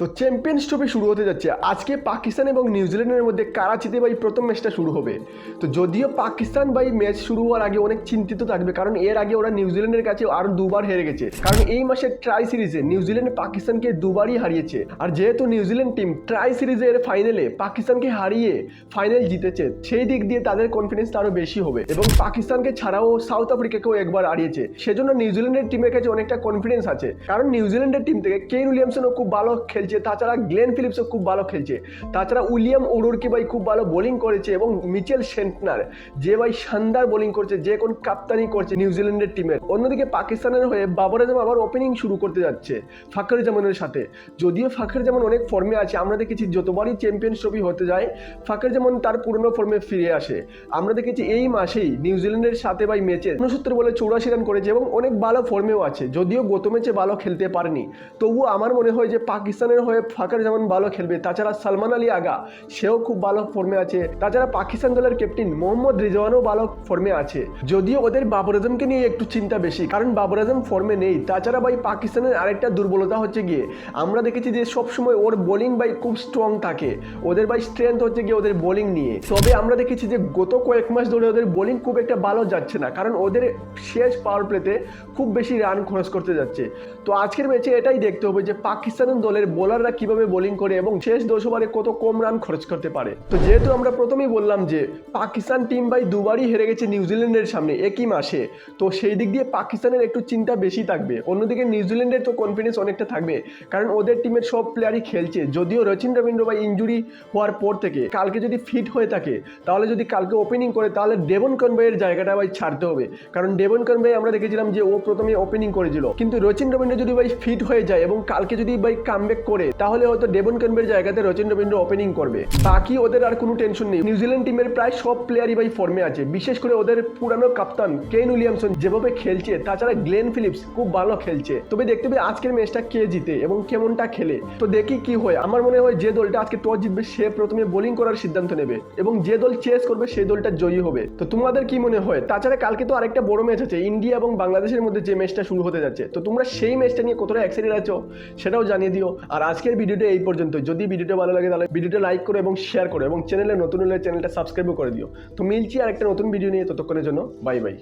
তো champions trophy শুরু হতে যাচ্ছে। আজকে পাকিস্তান এবং নিউজিল্যান্ডের মধ্যে কারাচিতে ভাই প্রথম ম্যাচটা শুরু হবে? তো যদিও পাকিস্তান ভাই ম্যাচ শুরু হওয়ার আগে অনেক চিন্তিত থাকবে, কারণ এর আগে ওরা নিউজিল্যান্ডের কাছে আরও দুবার হেরে গেছে। কারণ এই মাসের ট্রাই সিরিজে নিউজিল্যান্ড পাকিস্তানকে দুবারই হারিয়েছে। আর যেহেতু নিউজিল্যান্ড টিম ট্রাই সিরিজের ফাইনালে পাকিস্তানকে হারিয়ে ফাইনাল জিতেছে, সেই দিক দিয়ে তাদের কনফিডেন্স আরও বেশি হবে। এবং পাকিস্তানকে ছাড়াও সাউথ আফ্রিকাকেও একবার হারিয়েছে। সেজন্য নিউজিল্যান্ডের টিমের কাছে অনেকটা কনফিডেন্স আছে। কারণ নিউজিল্যান্ডের টিম থেকে কেন উইলিয়ামসনও খুব ভালো খেলছে। তাছাড়া গ্লেন ফিলিপসও খুব ভালো খেলছে। তাছাড়া উইলিয়াম ওরুরকে ভাই খুব ভালো বোলিং করেছে এবং মিচেল সেন্টনার, যে ভাই শানদার বোলিং করছে, যে কোন কাপ্তানি করছে নিউজিল্যান্ডের টিমের অন্যদিকে পাকিস্তানের হয়ে বাবর আজম আবার ওপেনিং শুরু করতে যাচ্ছে ফাখর জামানের সাথে। যদিও ফাখর জামান অনেক ফর্মে আছে, আমরা দেখেছি যতবারই চ্যাম্পিয়ন্স ট্রফি হতে যায় ফাখর জামান তার পুরনো ফর্মে ফিরে আসে। আমরা দেখেছি এই মাসেই নিউজিল্যান্ডের সাথে ভাই ম্যাচে উনসত্তর বলে চৌরাশি রান করেছে এবং অনেক ভালো ফর্মেও আছে, যদিও গত ম্যাচে ভালো খেলতে পারেনি। তবুও আমার মনে হয় যে পাকিস্তানের হয়ে ফাকার যেমন ভালো খেলবে, তাছাড়া সালমান আলী আগা, সেও খুব ভালো ফর্মে আছে। তাছাড়া পাকিস্তান দলের ক্যাপ্টেন মোহাম্মদ রিজওয়ানও ভালো ফর্মে আছে। যদিও ওদের বাবর আজমকে নিয়ে একটু চিন্তা বেশি, কারণ বাবর আজম ফর্মে নেই। তাছাড়া ভাই পাকিস্তানের আরেকটা দুর্বলতা হচ্ছে গিয়ে, আমরা দেখেছি যে সবসময় ওর বোলিং ভাই খুব স্ট্রং থাকে। ওদের ভাই স্ট্রেংথ হচ্ছে গিয়ে ওদের বোলিং নিয়ে। তবে আমরা দেখেছি যে গত কয়েক মাস ধরে ওদের বোলিং খুব একটা ভালো যাচ্ছে না, কারণ ওদের শেষ পাওয়ার প্লেতে খুব বেশি রান খরচ করতে যাচ্ছে। তো আজকের ম্যাচে এটাই দেখতে হবে যে পাকিস্তানের দলের বোলাররা কীভাবে বোলিং করে এবং শেষ দশ ওভারে কত কম রান খরচ করতে পারে? তো যেহেতু আমরা প্রথমেই বললাম যে পাকিস্তান টিম ভাই দুবারই হেরে গেছে নিউজিল্যান্ডের সামনে একই মাসে, তো সেই দিক দিয়ে পাকিস্তানের একটু চিন্তা বেশি থাকবে। অন্যদিকে নিউজিল্যান্ডের তো কনফিডেন্স অনেকটা থাকবে, কারণ ওদের টিমের সব প্লেয়ারই খেলছে। যদিও রচিন রবীন্দ্র ভাই ইঞ্জুরি হওয়ার পর থেকে কালকে যদি ফিট হয়ে থাকে, তাহলে যদি কালকে ওপেনিং করে, তাহলে ডেভন কনভয়ের জায়গাটা ভাই ছাড়তে হবে। কারণ ডেভন কনভয় আমরা দেখেছিলাম যে ও প্রথমে ওপেনিং করেছিল। কিন্তু রচিন রবীন্দ্র যদি ভাই ফিট হয়ে যায় এবং কালকে যদি ভাই কামব্যাক করে তাহলে হয়তো ডেভন কনভয়ের জায়গাতে রচিন রবীন্দ্র ওপেনিং করবে। বাকি ওদের আর কোনো টেনশন নেই। নিউজিল্যান্ড টিমের প্রায় সব প্লেয়ারই ভাই ফর্মে আছে। বিশেষ করে ওদের পুরানো কাপ্তান কেন উইলিয়ামসন যেভাবে খেলছে, তাছাড়া গ্লেন ফিলিপস খুব ভালো খেলছে। তবে দেখতে হবে আজকের ম্যাচটা কে জিতে এবং কেমনটা খেলে। তো দেখি কি হয়। আমার মনে হয় যে দলটা আজকে টস জিতবে, সে প্রথমে বোলিং করার সিদ্ধান্ত নেবে এবং যে দল চেস করবে, সেই দলটা জয়ী হবে। তো তোমাদের কি মনে হয়? তাছাড়া কালকে তো আরেকটা বড় ম্যাচ আছে ইন্ডিয়া এবং বাংলাদেশের মধ্যে যে ম্যাচটা শুরু হতে যাচ্ছে। তো তোমরা সেই ম্যাচটা নিয়ে কতটা এক্সাইটেড আছো, সেটাও জানিয়ে দিও। আর আজকের ভিডিওটা এই পর্যন্ত যদি ভিডিওটা ভালো লাগে তাহলে ভিডিওটা লাইক করো এবং শেয়ার করো এবং চ্যানেলে নতুন হলে চ্যানেলটা সাবস্ক্রাইবও করে দিও। তো মিলছি আর একটা নতুন ভিডিও নিয়ে ততক্ষণের জন্য বাই বাই